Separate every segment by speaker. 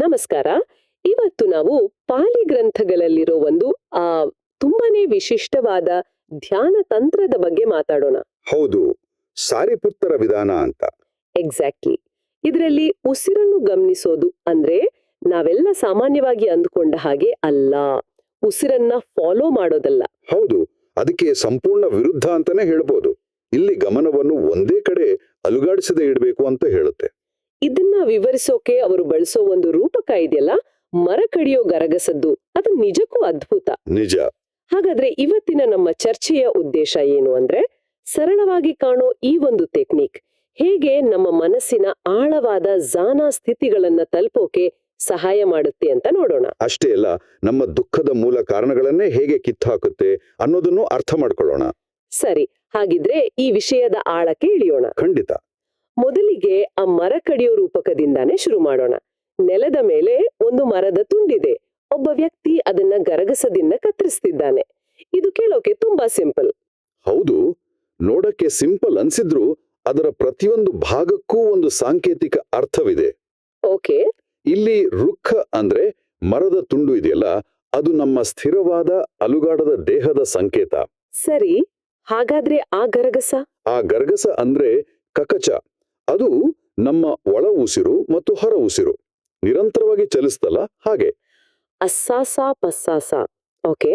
Speaker 1: ನಮಸ್ಕಾರ. ಇವತ್ತು ನಾವು ಪಾಲಿ ಗ್ರಂಥಗಳಲ್ಲಿರೋ ಒಂದು ಆ ತುಂಬಾನೇ ವಿಶಿಷ್ಟವಾದ ಧ್ಯಾನ ತಂತ್ರದ ಬಗ್ಗೆ ಮಾತಾಡೋಣ.
Speaker 2: ಹೌದು ಸಾರಿಪುತ್ತರ ವಿಧಾನ ಅಂತ.
Speaker 1: ಎಕ್ಸಾಕ್ಟ್ಲಿ ಇದರಲ್ಲಿ ಉಸಿರನ್ನು ಗಮನಿಸೋದು ಅಂದ್ರೆ ನಾವೆಲ್ಲ ಸಾಮಾನ್ಯವಾಗಿ ಅಂದುಕೊಂಡ ಹಾಗೆ ಅಲ್ಲ. ಉಸಿರನ್ನ ಫಾಲೋ ಮಾಡೋದಲ್ಲ.
Speaker 2: ಹೌದು ಅದಕ್ಕೆ ಸಂಪೂರ್ಣ ವಿರುದ್ಧ ಅಂತಾನೆ ಹೇಳ್ಬೋದು. ಇಲ್ಲಿ ಗಮನವನ್ನು ಒಂದೇ ಕಡೆ ಅಲುಗಾಡಿಸದೆ ಇಡಬೇಕು ಅಂತ ಹೇಳುತ್ತೆ.
Speaker 1: ಇದನ್ನ ವಿವರಿಸೋಕೆ ಅವರು ಬಳಸೋ ಒಂದು ರೂಪಕ ಇದೆಯಲ್ಲ? ಮರ ಕಡಿಯೋ ಗರಗಸದ್ದು. ಅದು ನಿಜಕ್ಕೂ ಅದ್ಭುತ.
Speaker 2: ನಿಜ.
Speaker 1: ಹಾಗಾದ್ರೆ ಇವತ್ತಿನ ನಮ್ಮ ಚರ್ಚೆಯ ಉದ್ದೇಶ ಏನು ಅಂದ್ರೆ ಸರಳವಾಗಿ ಕಾಣೋ ಈ ಒಂದು ಟೆಕ್ನಿಕ್. ಹೇಗೆ ನಮ್ಮ ಮನಸ್ಸಿನ ಆಳವಾದ ಜಾನ ಸ್ಥಿತಿಗಳನ್ನ ತಲುಪೋಕೆ ಸಹಾಯ ಮಾಡುತ್ತೆ ಅಂತ ನೋಡೋಣ.
Speaker 2: ಅಷ್ಟೇ ಅಲ್ಲ ನಮ್ಮ ದುಃಖದ ಮೂಲ ಕಾರಣಗಳನ್ನೇ ಹೇಗೆ ಕಿತ್ತಾಕುತ್ತೆ ಅನ್ನೋದನ್ನು ಅರ್ಥ ಮಾಡ್ಕೊಳ್ಳೋಣ.
Speaker 1: ಸರಿ ಹಾಗಿದ್ರೆ ಈ ವಿಷಯದ ಆಳಕ್ಕೆ ಇಳಿಯೋಣ.
Speaker 2: ಖಂಡಿತ.
Speaker 1: ಮೊದಲಿಗೆ ಆ ಮರ ಕಡಿಯೋ ರೂಪಕದಿಂದಾನೇ ಶುರು ಮಾಡೋಣ. ನೆಲದ ಮೇಲೆ ಒಂದು ಮರದ ತುಂಡಿದೆ. ಒಬ್ಬ ವ್ಯಕ್ತಿ ಅದನ್ನ ಗರಗಸದಿಂದ ಕತ್ತರಿಸ್ತಿದ್ದಾನೆ. ಇದು ಕೇಳೋಕೆ ತುಂಬಾ ಸಿಂಪಲ್.
Speaker 2: ಹೌದು. ನೋಡಕ್ಕೆ ಸಿಂಪಲ್ ಅನ್ಸಿದ್ರು ಅದರ ಪ್ರತಿಯೊಂದು ಭಾಗಕ್ಕೂ ಒಂದು ಸಾಂಕೇತಿಕ ಅರ್ಥವಿದೆ.
Speaker 1: ಓಕೆ.
Speaker 2: ಇಲ್ಲಿ ರುಖ ಅಂದ್ರೆ ಮರದ ತುಂಡು ಇದೆಯಲ್ಲ ಅದು ನಮ್ಮ ಸ್ಥಿರವಾದ ಅಲುಗಾಡದ ದೇಹದ ಸಂಕೇತ.
Speaker 1: ಸರಿ. ಹಾಗಾದ್ರೆ ಆ ಗರಗಸ?
Speaker 2: ಆ ಗರಗಸ ಅಂದ್ರೆ ಕಕಚ. ಅದು ನಮ್ಮ ಒಳ ಉಸಿರು ಮತ್ತು ಹೊರ ಉಸಿರು. ನಿರಂತರವಾಗಿ ಚಲಿಸ್ತಲ್ಲ ಹಾಗೆ.
Speaker 1: ಅಸ್ಸಾಸ ಪಸ್ಸಾಸ. ಓಕೆ.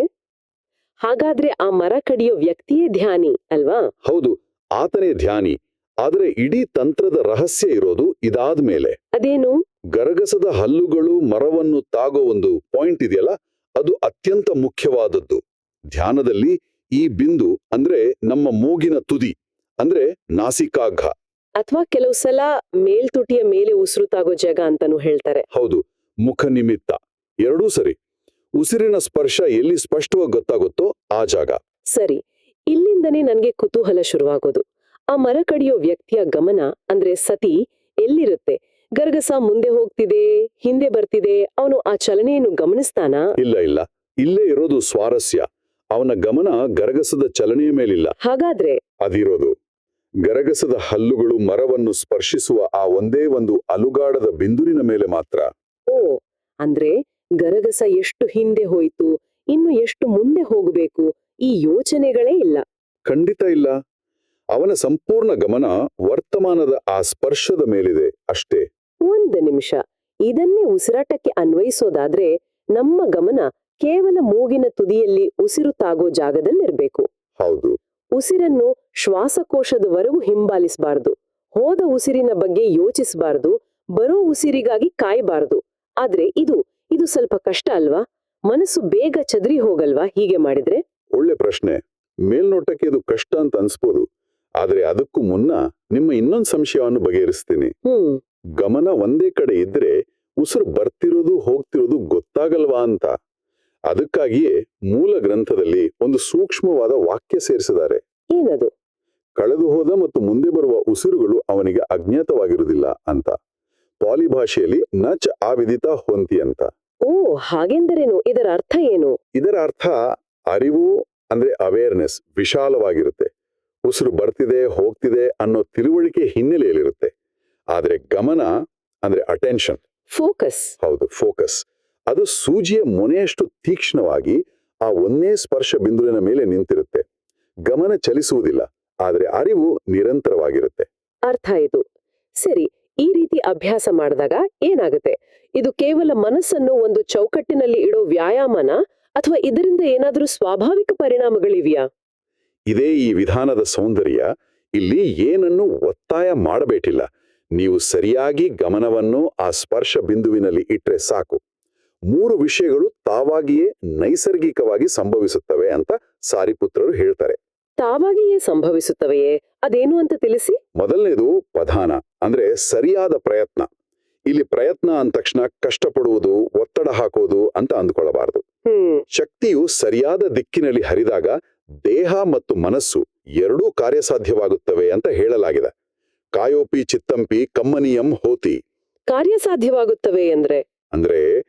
Speaker 1: ಹಾಗಾದ್ರೆ ಆ ಮರ ಕಡಿಯೋ ವ್ಯಕ್ತಿಯೇ ಧ್ಯಾನಿ ಅಲ್ವಾ?
Speaker 2: ಹೌದು ಆತನೇ ಧ್ಯಾನಿ. ಆದರೆ ಇಡೀ ತಂತ್ರದ ರಹಸ್ಯ ಇರೋದು ಇದಾದ್ಮೇಲೆ
Speaker 1: ಅದೇನು?
Speaker 2: ಗರಗಸದ ಹಲ್ಲುಗಳು ಮರವನ್ನು ತಾಗೋ ಒಂದು ಪಾಯಿಂಟ್ ಇದೆಯಲ್ಲ ಅದು ಅತ್ಯಂತ ಮುಖ್ಯವಾದದ್ದು. ಧ್ಯಾನದಲ್ಲಿ ಈ ಬಿಂದು ಅಂದ್ರೆ ನಮ್ಮ ಮೂಗಿನ ತುದಿ ಅಂದ್ರೆ ನಾಸಿಕಾಘ.
Speaker 1: ಅಥವಾ ಕೆಲವು ಸಲ ಮೇಲ್ತುಟಿಯ ಮೇಲೆ ಉಸಿರು ತಾಗೋ ಜಾಗ ಅಂತಾನು ಹೇಳ್ತಾರೆ.
Speaker 2: ಹೌದು ಮುಖ ನಿಮಿತ್ತ. ಎರಡೂ ಸರಿ. ಉಸಿರಿನ ಸ್ಪರ್ಶ ಎಲ್ಲಿ ಸ್ಪಷ್ಟವಾಗಿ ಗೊತ್ತಾಗುತ್ತೋ ಆ ಜಾಗ.
Speaker 1: ಸರಿ ಇಲ್ಲಿಂದನೇ ನನಗೆ ಕುತೂಹಲ ಶುರುವಾಗೋದು. ಆ ಮರ ಕಡಿಯೋ ವ್ಯಕ್ತಿಯ ಗಮನ ಅಂದ್ರೆ ಸತಿ ಎಲ್ಲಿರುತ್ತೆ? ಗರ್ಗಸ ಮುಂದೆ ಹೋಗ್ತಿದೆ ಹಿಂದೆ ಬರ್ತಿದೆ ಅವನು ಆ ಚಲನೆಯನ್ನು ಗಮನಿಸ್ತಾನ?
Speaker 2: ಇಲ್ಲ ಇಲ್ಲ. ಇಲ್ಲೇ ಇರೋದು ಸ್ವಾರಸ್ಯ. ಅವನ ಗಮನ ಗರಗಸದ ಚಲನೆಯ ಮೇಲಿಲ್ಲ.
Speaker 1: ಹಾಗಾದ್ರೆ?
Speaker 2: ಅದಿರೋದು. ಗರಗಸದ ಹಲ್ಲುಗಳು ಮರವನ್ನು ಸ್ಪರ್ಶಿಸುವ ಆ ಒಂದೇ ಒಂದು ಅಲುಗಾಡದ ಬಿಂದುವಿನ ಮೇಲೆ ಮಾತ್ರ.
Speaker 1: ಓ ಅಂದ್ರೆ ಗರಗಸ ಎಷ್ಟು ಹಿಂದೆ ಹೋಯಿತು ಇನ್ನು ಎಷ್ಟು ಮುಂದೆ ಹೋಗಬೇಕು ಈ ಯೋಚನೆಗಳೇ ಇಲ್ಲ.
Speaker 2: ಖಂಡಿತ ಇಲ್ಲ. ಅವನ ಸಂಪೂರ್ಣ ಗಮನ ವರ್ತಮಾನದ ಆ ಸ್ಪರ್ಶದ ಮೇಲಿದೆ ಅಷ್ಟೇ.
Speaker 1: ಒಂದು ನಿಮಿಷ. ಇದನ್ನೇ ಉಸಿರಾಟಕ್ಕೆ ಅನ್ವಯಿಸೋದಾದ್ರೆ ನಮ್ಮ ಗಮನ ಕೇವಲ ಮೂಗಿನ ತುದಿಯಲ್ಲಿ ಉಸಿರು ತಾಗೋ ಜಾಗದಲ್ಲಿರ್ಬೇಕು.
Speaker 2: ಹೌದು.
Speaker 1: ಉಸಿರನ್ನು ಶ್ವಾಸಕೋಶದವರೆಗೂ ಹಿಂಬಾಲಿಸಬಾರದು. ಹೋದ ಉಸಿರಿನ ಬಗ್ಗೆ ಯೋಚಿಸಬಾರದು. ಬರೋ ಉಸಿರಿಗಾಗಿ ಕಾಯಬಾರದು. ಆದ್ರೆ ಇದು ಇದು ಸ್ವಲ್ಪ ಕಷ್ಟ ಅಲ್ವಾ? ಮನಸ್ಸು ಬೇಗ ಚದರಿ ಹೋಗಲ್ವಾ ಹೀಗೆ ಮಾಡಿದ್ರೆ?
Speaker 2: ಒಳ್ಳೆ ಪ್ರಶ್ನೆ. ಮೇಲ್ನೋಟಕ್ಕೆ ಇದು ಕಷ್ಟ ಅಂತ ಅನ್ಸ್ಬೋದು. ಆದ್ರೆ ಅದಕ್ಕೂ ಮುನ್ನ ನಿಮ್ಮ ಇನ್ನೊಂದು ಸಂಶಯವನ್ನು ಬಗೆಹರಿಸ್ತೀನಿ.
Speaker 1: ಹ್ಮ್.
Speaker 2: ಗಮನ ಒಂದೇ ಕಡೆ ಇದ್ರೆ ಉಸಿರು ಬರ್ತಿರೋದು ಹೋಗ್ತಿರೋದು ಗೊತ್ತಾಗಲ್ವಾ ಅಂತ. ಅದಕ್ಕಾಗಿಯೇ ಮೂಲ ಗ್ರಂಥದಲ್ಲಿ ಒಂದು ಸೂಕ್ಷ್ಮವಾದ ವಾಕ್ಯ ಸೇರಿಸಿದ್ದಾರೆ.
Speaker 1: ಏನದು?
Speaker 2: ಕಳೆದು ಹೋದ ಮತ್ತು ಮುಂದೆ ಬರುವ ಉಸಿರುಗಳು ಅವನಿಗೆ ಅಜ್ಞಾತವಾಗಿರುವುದಿಲ್ಲ ಅಂತ. ಪಾಲಿ ಭಾಷೆಯಲ್ಲಿ ನಚ್ ಆವಿದಿತ ಹೊಂತಿ ಅಂತ.
Speaker 1: ಓ ಹಾಗೆಂದರೇನು? ಇದರ ಅರ್ಥ ಏನು?
Speaker 2: ಇದರ ಅರ್ಥ ಅರಿವು ಅಂದ್ರೆ ಅವೇರ್ನೆಸ್ ವಿಶಾಲವಾಗಿರುತ್ತೆ. ಉಸಿರು ಬರ್ತಿದೆ ಹೋಗ್ತಿದೆ ಅನ್ನೋ ತಿಳುವಳಿಕೆ ಹಿನ್ನೆಲೆಯಲ್ಲಿರುತ್ತೆ. ಆದ್ರೆ ಗಮನ ಅಂದ್ರೆ ಅಟೆನ್ಷನ್
Speaker 1: ಫೋಕಸ್
Speaker 2: ಹೌದು ಫೋಕಸ್ ಅದು ಸೂಜಿಯ ಮೊನೆಯಷ್ಟು ತೀಕ್ಷ್ಣವಾಗಿ ಆ ಒಂದೇ ಸ್ಪರ್ಶ ಬಿಂದುವಿನ ಮೇಲೆ ನಿಂತಿರುತ್ತೆ. ಗಮನ ಚಲಿಸುವುದಿಲ್ಲ. ಆದ್ರೆ ಅರಿವು ನಿರಂತರವಾಗಿರುತ್ತೆ.
Speaker 1: ಅರ್ಥ ಇದು ಸರಿ ಈ ರೀತಿ ಅಭ್ಯಾಸ ಮಾಡಿದಾಗ ಏನಾಗುತ್ತೆ? ಇದು ಕೇವಲ ಮನಸ್ಸನ್ನು ಒಂದು ಚೌಕಟ್ಟಿನಲ್ಲಿ ಇಡೋ ವ್ಯಾಯಾಮನ ಅಥವಾ ಇದರಿಂದ ಏನಾದರೂ ಸ್ವಾಭಾವಿಕ ಪರಿಣಾಮಗಳಿವೆಯಾ?
Speaker 2: ಇದೇ ಈ ವಿಧಾನದ ಸೌಂದರ್ಯ ಇಲ್ಲಿ ಏನನ್ನು ಒತ್ತಾಯ ಮಾಡಬೇಕಿಲ್ಲ ನೀವು ಸರಿಯಾಗಿ ಗಮನವನ್ನು ಆ ಸ್ಪರ್ಶ ಬಿಂದುವಿನಲ್ಲಿ ಇಟ್ರೆ ಸಾಕು. ಮೂರು ವಿಷಯಗಳು ತಾವಾಗಿಯೇ ನೈಸರ್ಗಿಕವಾಗಿ ಸಂಭವಿಸುತ್ತವೆ ಅಂತ ಸಾರಿಪುತ್ರರು ಹೇಳ್ತಾರೆ.
Speaker 1: ತಾವಾಗಿಯೇ ಸಂಭವಿಸುತ್ತವೆಯೇ? ಅದೇನು ಅಂತ ತಿಳಿಸಿ?
Speaker 2: ಮೊದಲನೇದು ಪ್ರಧಾನ ಅಂದ್ರೆ ಸರಿಯಾದ ಪ್ರಯತ್ನ. ಇಲ್ಲಿ ಪ್ರಯತ್ನ ಅಂದ ತಕ್ಷಣ ಕಷ್ಟಪಡುವುದು ಒತ್ತಡ ಹಾಕೋದು ಅಂತ ಅಂದ್ಕೊಳ್ಳಬಾರದು. ಶಕ್ತಿಯು ಸರಿಯಾದ ದಿಕ್ಕಿನಲ್ಲಿ ಹರಿದಾಗ ದೇಹ ಮತ್ತು ಮನಸ್ಸು ಎರಡೂ ಕಾರ್ಯಸಾಧ್ಯವಾಗುತ್ತವೆ ಅಂತ ಹೇಳಲಾಗಿದೆ. ಕಾಯೋಪಿ ಚಿತ್ತಂಪಿ ಕಮ್ಮನಿಯಂ ಹೋತಿ.
Speaker 1: ಕಾರ್ಯಸಾಧ್ಯವಾಗುತ್ತವೆ ಅಂದ್ರೆ?
Speaker 2: ಅಂದ್ರೆ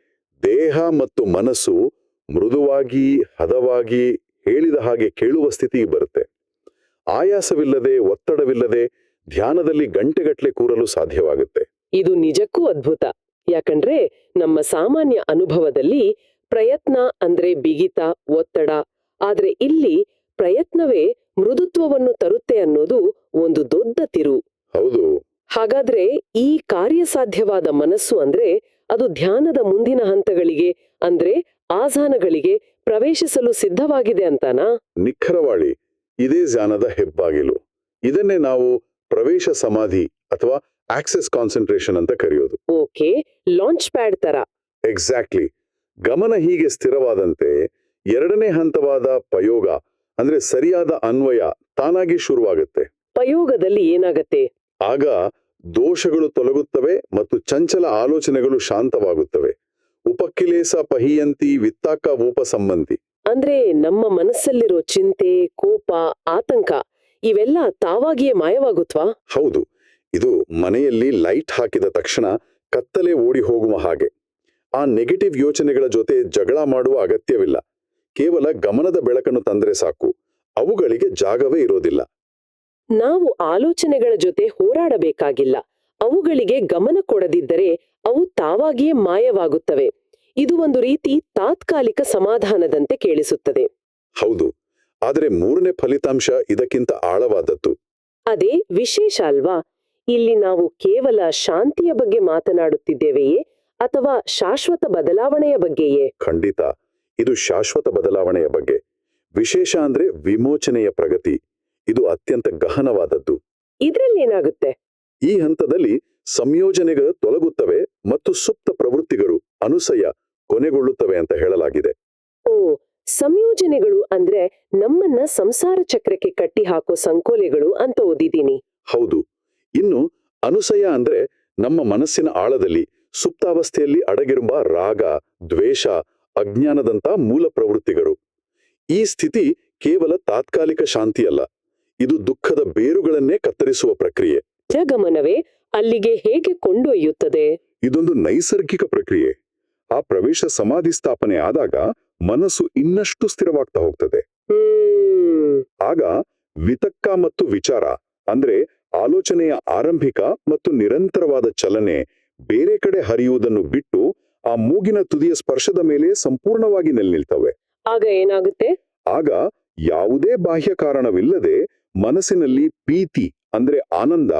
Speaker 2: ದೇಹ ಮತ್ತು ಮನಸ್ಸು ಮೃದುವಾಗಿ ಹದವಾಗಿ ಹೇಳಿದ ಹಾಗೆ ಕೇಳುವ ಸ್ಥಿತಿಗೆ ಬರುತ್ತೆ. ಆಯಾಸವಿಲ್ಲದೆ ಒತ್ತಡವಿಲ್ಲದೆ ಧ್ಯಾನದಲ್ಲಿ ಗಂಟೆಗಟ್ಟಲೆ ಕೂರಲು ಸಾಧ್ಯವಾಗುತ್ತೆ.
Speaker 1: ಇದು ನಿಜಕ್ಕೂ ಅದ್ಭುತ. ಯಾಕಂದ್ರೆ ನಮ್ಮ ಸಾಮಾನ್ಯ ಅನುಭವದಲ್ಲಿ ಪ್ರಯತ್ನ ಅಂದ್ರೆ ಬಿಗಿತ ಒತ್ತಡ ಆದ್ರೆ ಇಲ್ಲಿ ಪ್ರಯತ್ನವೇ ಮೃದುತ್ವವನ್ನು ತರುತ್ತೆ ಅನ್ನೋದು ಒಂದು ದೊಡ್ಡ ತಿರು.
Speaker 2: ಹೌದು.
Speaker 1: ಹಾಗಾದ್ರೆ ಈ ಕಾರ್ಯಸಾಧ್ಯವಾದ ಮನಸ್ಸು ಅಂದ್ರೆ ಅದು ಧ್ಯಾನದ ಮುಂದಿನ ಹಂತಗಳಿಗೆ ಅಂದ್ರೆ ಆಸಾನಗಳಿಗೆ ಪ್ರವೇಶಿಸಲು ಸಿದ್ಧವಾಗಿದೆ ಅಂತಾನಾ?
Speaker 2: ನಿಖರವಾಳಿ ಇದೇ ಜಾನದ ಹೆಬ್ಬಾಗಿಲು. ಇದನ್ನೇ ನಾವು ಪ್ರವೇಶ ಸಮಾಧಿ ಅಥವಾ ಆಕ್ಸೆಸ್ ಕಾನ್ಸಂಟ್ರೇಷನ್ ಅಂತ ಕರೆಯೋದು.
Speaker 1: ಓಕೆ ಲಾಂಚ್ ಪ್ಯಾಡ್ ತರ.
Speaker 2: ಎಕ್ಸಾಕ್ಟ್ಲಿ. ಗಮನ ಹೀಗೆ ಸ್ಥಿರವಾದಂತೆ ಎರಡನೇ ಹಂತವಾದ ಪಯೋಗ ಅಂದ್ರೆ ಸರಿಯಾದ ಅನ್ವಯ ತಾನಾಗಿ ಶುರುವಾಗುತ್ತೆ.
Speaker 1: ಪಯೋಗದಲ್ಲಿ ಏನಾಗತ್ತೆ?
Speaker 2: ಆಗ ದೋಷಗಳು ತೊಲಗುತ್ತವೆ ಮತ್ತು ಚಂಚಲ ಆಲೋಚನೆಗಳು ಶಾಂತವಾಗುತ್ತವೆ. ಉಪಕಿಲೇಸ ಪಹಿಯಂತಿ ವಿತ್ತಾಕ ಉಪಸಂಬಂಧಿ
Speaker 1: ಅಂದ್ರೆ ನಮ್ಮ ಮನಸ್ಸಲ್ಲಿರೋ ಚಿಂತೆ ಕೋಪ ಆತಂಕ ಇವೆಲ್ಲ ತಾವಾಗಿಯೇ ಮಾಯವಾಗುತ್ವಾ?
Speaker 2: ಹೌದು. ಇದು ಮನೆಯಲ್ಲಿ ಲೈಟ್ ಹಾಕಿದ ತಕ್ಷಣ ಕತ್ತಲೆ ಓಡಿ ಹೋಗುವ ಹಾಗೆ. ಆ ನೆಗೆಟಿವ್ ಯೋಚನೆಗಳ ಜೊತೆ ಜಗಳ ಮಾಡುವ ಅಗತ್ಯವಿಲ್ಲ. ಕೇವಲ ಗಮನದ ಬೆಳಕನ್ನು ತಂದ್ರೆ ಸಾಕು. ಅವುಗಳಿಗೆ ಜಾಗವೇ ಇರೋದಿಲ್ಲ.
Speaker 1: ನಾವು ಆಲೋಚನೆಗಳ ಜೊತೆ ಹೋರಾಡಬೇಕಾಗಿಲ್ಲ. ಅವುಗಳಿಗೆ ಗಮನ ಕೊಡದಿದ್ದರೆ ಅವು ತಾವಾಗಿಯೇ ಮಾಯವಾಗುತ್ತವೆ. ಇದು ಒಂದು ರೀತಿ ತಾತ್ಕಾಲಿಕ ಸಮಾಧಾನದಂತೆ ಕೇಳಿಸುತ್ತದೆ.
Speaker 2: ಹೌದು ಆದರೆ ಮೂರನೇ ಫಲಿತಾಂಶ ಇದಕ್ಕಿಂತ ಆಳವಾದದ್ದು.
Speaker 1: ಅದೇ ವಿಶೇಷ ಅಲ್ವಾ? ಇಲ್ಲಿ ನಾವು ಕೇವಲ ಶಾಂತಿಯ ಬಗ್ಗೆ ಮಾತನಾಡುತ್ತಿದ್ದೇವೆಯೇ ಅಥವಾ ಶಾಶ್ವತ ಬದಲಾವಣೆಯ ಬಗ್ಗೆಯೇ?
Speaker 2: ಖಂಡಿತ ಇದು ಶಾಶ್ವತ ಬದಲಾವಣೆಯ ಬಗ್ಗೆ. ವಿಶೇಷ ಅಂದ್ರೆ ವಿಮೋಚನೆಯ ಪ್ರಗತಿ. ಇದು ಅತ್ಯಂತ ಗಹನವಾದದ್ದು.
Speaker 1: ಇದ್ರಲ್ಲೇನಾಗುತ್ತೆ
Speaker 2: ಈ ಹಂತದಲ್ಲಿ ಸಂಯೋಜನೆಗಳು ತೊಲಗುತ್ತವೆ ಮತ್ತು ಸುಪ್ತ ಪ್ರವೃತ್ತಿಗಳು ಅನುಸಯ. ಕೊನೆಗೊಳ್ಳುತ್ತವೆ ಅಂತ ಹೇಳಲಾಗಿದೆ.
Speaker 1: ಓ ಸಂಯೋಜನೆಗಳು ಅಂದ್ರೆ ನಮ್ಮನ್ನ ಸಂಸಾರ ಚಕ್ರಕ್ಕೆ ಕಟ್ಟಿ ಹಾಕೋ ಸಂಕೋಲೆಗಳು ಅಂತ ಓದಿದ್ದೀನಿ.
Speaker 2: ಹೌದು. ಇನ್ನು ಅನುಸಯ ಅಂದ್ರೆ ನಮ್ಮ ಮನಸ್ಸಿನ ಆಳದಲ್ಲಿ ಸುಪ್ತಾವಸ್ಥೆಯಲ್ಲಿ ಅಡಗಿರುವ ರಾಗ ದ್ವೇಷ ಅಜ್ಞಾನದಂತ ಮೂಲ ಪ್ರವೃತ್ತಿಗಳು. ಈ ಸ್ಥಿತಿ ಕೇವಲ ತಾತ್ಕಾಲಿಕ ಶಾಂತಿಯಲ್ಲ ಇದು ದುಃಖದ ಬೇರುಗಳನ್ನೇ ಕತ್ತರಿಸುವ ಪ್ರಕ್ರಿಯೆ.
Speaker 1: ಗಮನವೇ ಅಲ್ಲಿಗೆ ಹೇಗೆ ಕೊಂಡೊಯ್ಯುತ್ತದೆ?
Speaker 2: ಇದೊಂದು ನೈಸರ್ಗಿಕ ಪ್ರಕ್ರಿಯೆ. ಆ ಪ್ರವೇಶ ಸಮಾಧಿ ಸ್ಥಾಪನೆ ಆದಾಗ ಮನಸ್ಸು ಇನ್ನಷ್ಟು ಸ್ಥಿರವಾಗ್ತಾ ಹೋಗ್ತದೆ. ಆಗ ವಿತಕ್ಕ ಮತ್ತು ವಿಚಾರ ಅಂದ್ರೆ ಆಲೋಚನೆಯ ಆರಂಭಿಕ ಮತ್ತು ನಿರಂತರವಾದ ಚಲನೆ ಬೇರೆ ಕಡೆ ಹರಿಯುವುದನ್ನು ಬಿಟ್ಟು ಆ ಮೂಗಿನ ತುದಿಯ ಸ್ಪರ್ಶದ ಮೇಲೆ ಸಂಪೂರ್ಣವಾಗಿ ನೆಲೆನಿಲ್ತವೆ.
Speaker 1: ಆಗ ಏನಾಗುತ್ತೆ?
Speaker 2: ಆಗ ಯಾವುದೇ ಬಾಹ್ಯ ಕಾರಣವಿಲ್ಲದೆ ಮನಸ್ಸಿನಲ್ಲಿ ಪ್ರೀತಿ ಅಂದ್ರೆ ಆನಂದ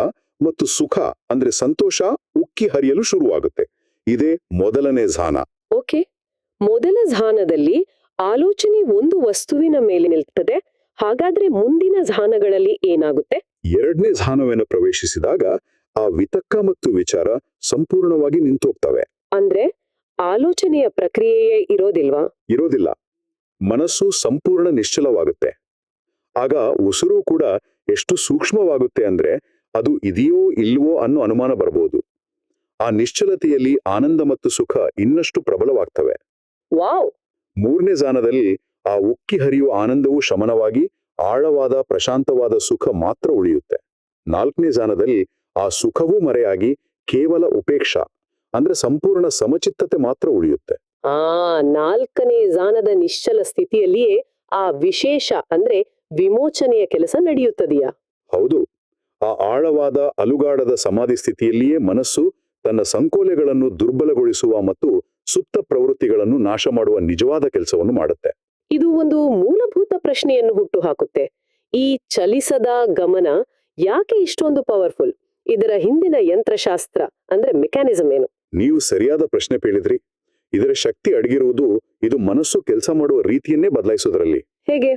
Speaker 2: ಮತ್ತು ಸುಖ ಅಂದ್ರೆ ಸಂತೋಷ ಉಕ್ಕಿ ಹರಿಯಲು ಶುರುವಾಗುತ್ತೆ. ಇದೇ ಮೊದಲನೇ ಝಾನ
Speaker 1: ಓಕೆ. ಮೊದಲ ಝಾನದಲ್ಲಿ ಆಲೋಚನೆ ಒಂದು ವಸ್ತುವಿನ ಮೇಲೆ ನಿಲ್ತದೆ. ಹಾಗಾದ್ರೆ ಮುಂದಿನ ಝಾನಗಳಲ್ಲಿ ಏನಾಗುತ್ತೆ?
Speaker 2: ಎರಡನೇ ಝಾನವನ್ನು ಪ್ರವೇಶಿಸಿದಾಗ ಆ ವಿತಕ್ಕ ಮತ್ತು ವಿಚಾರ ಸಂಪೂರ್ಣವಾಗಿ ನಿಂತೋಗ್ತವೆ.
Speaker 1: ಅಂದ್ರೆ ಆಲೋಚನೆಯ ಪ್ರಕ್ರಿಯೆಯೇ ಇರೋದಿಲ್ವಾ?
Speaker 2: ಇರೋದಿಲ್ಲ. ಮನಸ್ಸು ಸಂಪೂರ್ಣ ನಿಶ್ಚಲವಾಗುತ್ತೆ. ಆಗ ಉಸಿರು ಕೂಡ ಎಷ್ಟು ಸೂಕ್ಷ್ಮವಾಗುತ್ತೆ ಅಂದ್ರೆ ಅದು ಇದೆಯೋ ಇಲ್ವೋ ಅನ್ನೋ ಅನುಮಾನ ಬರಬಹುದು ಆ ನಿಶ್ಚಲತೆಯಲ್ಲಿ ಆನಂದ ಮತ್ತು ಸುಖ ಇನ್ನಷ್ಟು ಪ್ರಬಲವಾಗ್ತವೆ.
Speaker 1: ವಾವ್!
Speaker 2: ಮೂರನೇ ಜಾನದಲ್ಲಿ ಆ ಉಕ್ಕಿ ಹರಿಯುವ ಆನಂದವು ಶಮನವಾಗಿ ಆಳವಾದ ಪ್ರಶಾಂತವಾದ ಸುಖ ಮಾತ್ರ ಉಳಿಯುತ್ತೆ. ನಾಲ್ಕನೇ ಜಾನದಲ್ಲಿ ಆ ಸುಖವೂ ಮರೆಯಾಗಿ ಕೇವಲ ಉಪೇಕ್ಷ ಅಂದ್ರೆ ಸಂಪೂರ್ಣ ಸಮಚಿತ್ತತೆ ಮಾತ್ರ ಉಳಿಯುತ್ತೆ.
Speaker 1: ಆ ನಾಲ್ಕನೇ ಜಾನದ ನಿಶ್ಚಲ ಸ್ಥಿತಿಯಲ್ಲಿಯೇ ಆ ವಿಶೇಷ ಅಂದ್ರೆ ವಿಮೋಚನೆಯ ಕೆಲಸ ನಡೆಯುತ್ತದೆಯಾ?
Speaker 2: ಹೌದು. ಆ ಆಳವಾದ ಅಲುಗಾಡದ ಸಮಾಧಿ ಸ್ಥಿತಿಯಲ್ಲಿಯೇ ಮನಸ್ಸು ತನ್ನ ಸಂಕೋಲೆಗಳನ್ನು ದುರ್ಬಲಗೊಳಿಸುವ ಮತ್ತು ಸುಪ್ತ ಪ್ರವೃತ್ತಿಗಳನ್ನು ನಾಶ ಮಾಡುವ ನಿಜವಾದ ಕೆಲಸವನ್ನು ಮಾಡುತ್ತೆ.
Speaker 1: ಇದು ಒಂದು ಮೂಲಭೂತ ಪ್ರಶ್ನೆಯನ್ನು ಹುಟ್ಟು ಹಾಕುತ್ತೆ ಈ ಚಲಿಸದ ಗಮನ ಯಾಕೆ ಇಷ್ಟೊಂದು ಪವರ್ಫುಲ್ ಇದರ ಹಿಂದಿನ ಯಂತ್ರಶಾಸ್ತ್ರ ಅಂದ್ರೆ ಮೆಕ್ಯಾನಿಸಮ್ ಏನು?
Speaker 2: ನೀವು ಸರಿಯಾದ ಪ್ರಶ್ನೆ ಕೇಳಿದ್ರಿ. ಇದರ ಶಕ್ತಿ ಅಡಗಿರುವುದು ಇದು ಮನಸ್ಸು ಕೆಲಸ ಮಾಡುವ ರೀತಿಯನ್ನೇ ಬದಲಾಯಿಸೋದ್ರಲ್ಲಿ
Speaker 1: ಹೇಗೆ?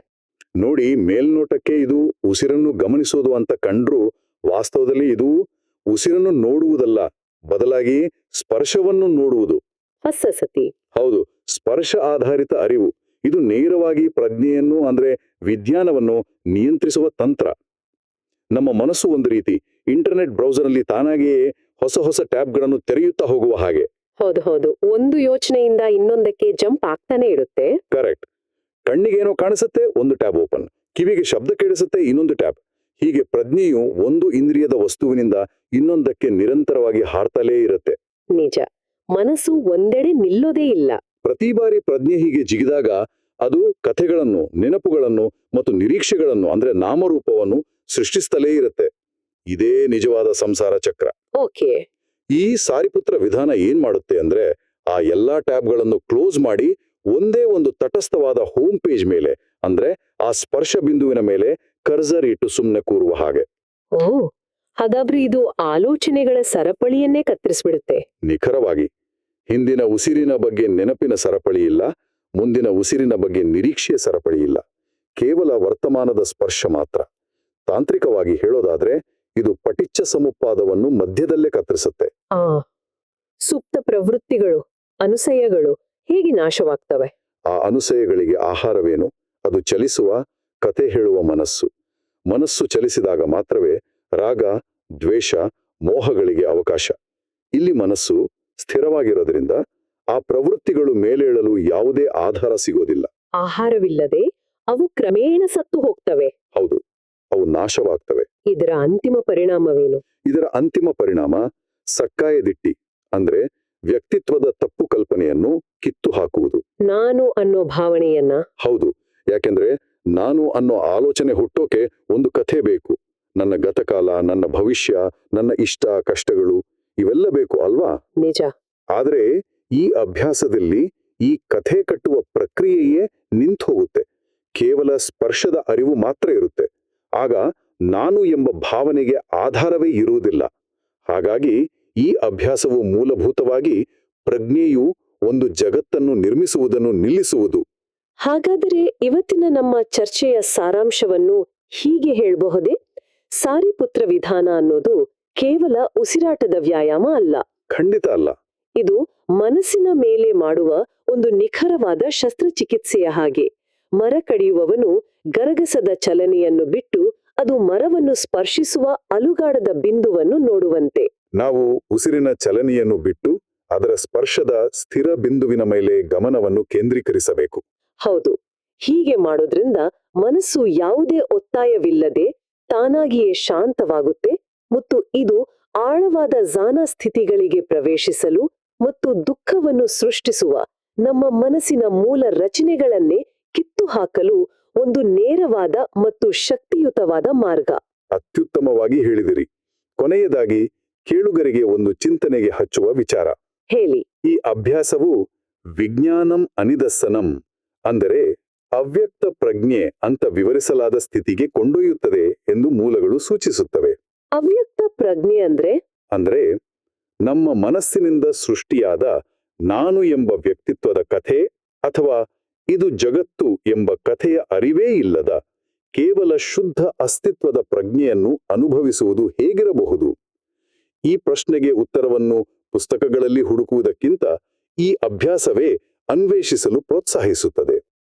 Speaker 2: ನೋಡಿ ಮೇಲ್ನೋಟಕ್ಕೆ ಇದು ಉಸಿರನ್ನು ಗಮನಿಸೋದು ಅಂತ ಕಂಡ್ರು ವಾಸ್ತವದಲ್ಲಿ ಇದು ಉಸಿರನ್ನು ನೋಡುವುದಲ್ಲ ಬದಲಾಗಿ ಸ್ಪರ್ಶವನ್ನು ನೋಡುವುದು.
Speaker 1: ಹಸ್ಸಸತಿ
Speaker 2: ಹೌದು ಸ್ಪರ್ಶ ಆಧಾರಿತ ಅರಿವು. ಇದು ನೇರವಾಗಿ ಪ್ರಜ್ಞೆಯನ್ನು ಅಂದ್ರೆ ವಿಜ್ಞಾನವನ್ನು ನಿಯಂತ್ರಿಸುವ ತಂತ್ರ. ನಮ್ಮ ಮನಸ್ಸು ಒಂದು ರೀತಿ ಇಂಟರ್ನೆಟ್ ಬ್ರೌಸರ್ನಲ್ಲಿ ತಾನಾಗಿಯೇ ಹೊಸ ಹೊಸ ಟ್ಯಾಬ್ಗಳನ್ನು ತೆರೆಯುತ್ತಾ ಹೋಗುವ ಹಾಗೆ.
Speaker 1: ಹೌದು ಹೌದು. ಒಂದು ಯೋಚನೆಯಿಂದ ಇನ್ನೊಂದಕ್ಕೆ ಜಂಪ್ ಆಗ್ತಾನೆ ಇರುತ್ತೆ.
Speaker 2: ಕರೆಕ್ಟ್. ಕಣ್ಣಿಗೇನೋ ಕಾಣಿಸುತ್ತೆ ಒಂದು ಟ್ಯಾಬ್ ಓಪನ್. ಕಿವಿಗೆ ಶಬ್ದ ಕೇಳಿಸುತ್ತೆ ಇನ್ನೊಂದು ಟ್ಯಾಬ್. ಹೀಗೆ ಪ್ರಜ್ಞೆಯು ಒಂದು ಇಂದ್ರಿಯದ ವಸ್ತುವಿನಿಂದ ಇನ್ನೊಂದಕ್ಕೆ ನಿರಂತರವಾಗಿ ಹಾರ್ತಲೇ ಇರುತ್ತೆ.
Speaker 1: ನಿಜ. ಮನಸ್ಸು ಒಂದೆಡೆ ನಿಲ್ಲೋದೇ ಇಲ್ಲ.
Speaker 2: ಪ್ರತಿ ಬಾರಿ ಪ್ರಜ್ಞೆ ಹೀಗೆ ಜಿಗಿದಾಗ ಅದು ಕಥೆಗಳನ್ನು ನೆನಪುಗಳನ್ನು ಮತ್ತು ನಿರೀಕ್ಷೆಗಳನ್ನು ಅಂದ್ರೆ ನಾಮರೂಪವನ್ನು ಸೃಷ್ಟಿಸ್ತಲೇ ಇರುತ್ತೆ. ಇದೇ ನಿಜವಾದ ಸಂಸಾರ ಚಕ್ರ.
Speaker 1: ಓಕೆ.
Speaker 2: ಈ ಸಾರಿಪುತ್ರ ವಿಧಾನ ಏನ್ ಮಾಡುತ್ತೆ ಅಂದ್ರೆ ಆ ಎಲ್ಲಾ ಟ್ಯಾಬ್ಗಳನ್ನು ಕ್ಲೋಸ್ ಮಾಡಿ ಒಂದೇ ಒಂದು ತಟಸ್ಥವಾದ ಹೋಮ್ ಪೇಜ್ ಮೇಲೆ ಅಂದ್ರೆ ಆ ಸ್ಪರ್ಶ ಬಿಂದುವಿನ ಮೇಲೆ ಕರ್ಸರ್ ಇಟ್ಟು ಸುಮ್ಮನೆ ಕೂರುವ ಹಾಗೆ.
Speaker 1: ಓ ಹಾಗಾದ್ರೆ ಇದು ಆಲೋಚನೆಗಳ ಸರಪಳಿಯನ್ನೇ ಕತ್ತರಿಸ್ಬಿಡುತ್ತೆ.
Speaker 2: ನಿಖರವಾಗಿ ಹಿಂದಿನ ಉಸಿರಿನ ಬಗ್ಗೆ ನೆನಪಿನ ಸರಪಳಿ ಇಲ್ಲ ಮುಂದಿನ ಉಸಿರಿನ ಬಗ್ಗೆ ನಿರೀಕ್ಷೆಯ ಸರಪಳಿ ಇಲ್ಲ. ಕೇವಲ ವರ್ತಮಾನದ ಸ್ಪರ್ಶ ಮಾತ್ರ. ತಾಂತ್ರಿಕವಾಗಿ ಹೇಳೋದಾದ್ರೆ ಇದು ಪಟಿಚ್ಚ ಸಮುಪಾದವನ್ನು ಮಧ್ಯದಲ್ಲೇ ಕತ್ತರಿಸುತ್ತೆ.
Speaker 1: ಆ ಸುಪ್ತ ಪ್ರವೃತ್ತಿಗಳು ಅನುಸಯಗಳು ಹೇಗೆ ನಾಶವಾಗ್ತವೆ?
Speaker 2: ಆ ಅನುಸಯಗಳಿಗೆ ಆಹಾರವೇನು? ಅದು ಚಲಿಸುವ ಕತೆ ಹೇಳುವ ಮನಸ್ಸು. ಮನಸ್ಸು ಚಲಿಸಿದಾಗ ಮಾತ್ರವೇ ರಾಗ ದ್ವೇಷ ಮೋಹಗಳಿಗೆ ಅವಕಾಶ. ಇಲ್ಲಿ ಮನಸ್ಸು ಸ್ಥಿರವಾಗಿರೋದ್ರಿಂದ ಆ ಪ್ರವೃತ್ತಿಗಳು ಮೇಲೇಳಲು ಯಾವುದೇ ಆಧಾರ ಸಿಗೋದಿಲ್ಲ.
Speaker 1: ಆಹಾರವಿಲ್ಲದೆ ಅವು ಕ್ರಮೇಣ ಸತ್ತು ಹೋಗ್ತವೆ.
Speaker 2: ಹೌದು ಅವು ನಾಶವಾಗ್ತವೆ.
Speaker 1: ಇದರ ಅಂತಿಮ ಪರಿಣಾಮವೇನು?
Speaker 2: ಇದರ ಅಂತಿಮ ಪರಿಣಾಮ ಸಕ್ಕಾಯದಿಟ್ಟಿ ಅಂದ್ರೆ ವ್ಯಕ್ತಿತ್ವದ ತಪ್ಪು ಕಲ್ಪನೆಯನ್ನು ಕಿತ್ತು ಹಾಕುವುದು.
Speaker 1: ನಾನು ಅನ್ನೋ ಭಾವನೆಯನ್ನ?
Speaker 2: ಹೌದು ಯಾಕೆಂದ್ರೆ ನಾನು ಅನ್ನೋ ಆಲೋಚನೆ ಹುಟ್ಟೋಕೆ ಒಂದು ಕಥೆ ಬೇಕು. ನನ್ನ ಗತಕಾಲ ನನ್ನ ಭವಿಷ್ಯ ನನ್ನ ಇಷ್ಟ ಕಷ್ಟಗಳು ಇವೆಲ್ಲ ಬೇಕು ಅಲ್ವಾ?
Speaker 1: ನಿಜ.
Speaker 2: ಆದ್ರೆ ಈ ಅಭ್ಯಾಸದಲ್ಲಿ ಈ ಕಥೆ ಕಟ್ಟುವ ಪ್ರಕ್ರಿಯೆಯೇ ನಿಂತು ಹೋಗುತ್ತೆ. ಕೇವಲ ಸ್ಪರ್ಶದ ಅರಿವು ಮಾತ್ರ ಇರುತ್ತೆ. ಆಗ ನಾನು ಎಂಬ ಭಾವನೆಗೆ ಆಧಾರವೇ ಇರುವುದಿಲ್ಲ. ಹಾಗಾಗಿ ಈ ಅಭ್ಯಾಸವು ಮೂಲಭೂತವಾಗಿ ಪ್ರಜ್ಞೆಯು ಒಂದು ಜಗತ್ತನ್ನು ನಿರ್ಮಿಸುವುದನ್ನು ನಿಲ್ಲಿಸುವುದು.
Speaker 1: ಹಾಗಾದರೆ ಇವತ್ತಿನ ನಮ್ಮ ಚರ್ಚೆಯ ಸಾರಾಂಶವನ್ನು ಹೀಗೆ ಹೇಳಬಹುದೇ? ಸಾರಿಪುತ್ರ ವಿಧಾನ ಅನ್ನೋದು ಕೇವಲ ಉಸಿರಾಟದ ವ್ಯಾಯಾಮ ಅಲ್ಲ.
Speaker 2: ಖಂಡಿತ ಅಲ್ಲ.
Speaker 1: ಇದು ಮನಸ್ಸಿನ ಮೇಲೆ ಮಾಡುವ ಒಂದು ನಿಖರವಾದ ಶಸ್ತ್ರಚಿಕಿತ್ಸೆಯ ಹಾಗೆ. ಮರ ಕಡಿಯುವವನು ಗರಗಸದ ಚಲನೆಯನ್ನು ಬಿಟ್ಟು ಅದು ಮರವನ್ನು ಸ್ಪರ್ಶಿಸುವ ಅಲುಗಾಡದ ಬಿಂದುವನ್ನು ನೋಡುವಂತೆ.
Speaker 2: ನಾವು ಉಸಿರಿನ ಚಲನೆಯನ್ನು ಬಿಟ್ಟು ಅದರ ಸ್ಪರ್ಶದ ಸ್ಥಿರ ಬಿಂದುವಿನ ಮೇಲೆ ಗಮನವನ್ನು ಕೇಂದ್ರೀಕರಿಸಬೇಕು.
Speaker 1: ಹೌದು ಹೀಗೆ ಮಾಡೋದ್ರಿಂದ ಮನಸ್ಸು ಯಾವುದೇ ಒತ್ತಾಯವಿಲ್ಲದೆ ತಾನಾಗಿಯೇ ಶಾಂತವಾಗುತ್ತೆ ಮತ್ತು ಇದು ಆಳವಾದ ಜಾನ ಸ್ಥಿತಿಗಳಿಗೆ ಪ್ರವೇಶಿಸಲು ಮತ್ತು ದುಃಖವನ್ನು ಸೃಷ್ಟಿಸುವ ನಮ್ಮ ಮನಸ್ಸಿನ ಮೂಲ ರಚನೆಗಳನ್ನೇ ಕಿತ್ತು ಹಾಕಲು ಒಂದು ನೇರವಾದ ಮತ್ತು ಶಕ್ತಿಯುತವಾದ ಮಾರ್ಗ.
Speaker 2: ಅತ್ಯುತ್ತಮವಾಗಿ ಹೇಳಿದಿರಿ. ಕೊನೆಯದಾಗಿ ಕೇಳುಗರಿಗೆ ಒಂದು ಚಿಂತನೆಗೆ ಹಚ್ಚುವ ವಿಚಾರ.
Speaker 1: ಹೇಳಿ.
Speaker 2: ಈ ಅಭ್ಯಾಸವು ವಿಜ್ಞಾನಂ ಅನಿದಸ್ಸನಂ ಅಂದರೆ ಅವ್ಯಕ್ತ ಪ್ರಜ್ಞೆ ಅಂತ ವಿವರಿಸಲಾದ ಸ್ಥಿತಿಗೆ ಕೊಂಡೊಯ್ಯುತ್ತದೆ ಎಂದು ಮೂಲಗಳು ಸೂಚಿಸುತ್ತವೆ.
Speaker 1: ಅವ್ಯಕ್ತ ಪ್ರಜ್ಞೆ ಅಂದ್ರೆ?
Speaker 2: ಅಂದ್ರೆ ನಮ್ಮ ಮನಸ್ಸಿನಿಂದ ಸೃಷ್ಟಿಯಾದ ನಾನು ಎಂಬ ವ್ಯಕ್ತಿತ್ವದ ಕಥೆ ಅಥವಾ ಇದು ಜಗತ್ತು ಎಂಬ ಕಥೆಯ ಅರಿವೇ ಇಲ್ಲದ ಕೇವಲ ಶುದ್ಧ ಅಸ್ತಿತ್ವದ ಪ್ರಜ್ಞೆಯನ್ನು ಅನುಭವಿಸುವುದು ಹೇಗಿರಬಹುದು? ಈ ಪ್ರಶ್ನೆಗೆ ಉತ್ತರವನ್ನು ಪುಸ್ತಕಗಳಲ್ಲಿ ಹುಡುಕುವುದಕ್ಕಿಂತ ಈ ಅಭ್ಯಾಸವೇ ಅನ್ವೇಷಿಸಲು ಪ್ರೋತ್ಸಾಹಿಸುತ್ತದೆ.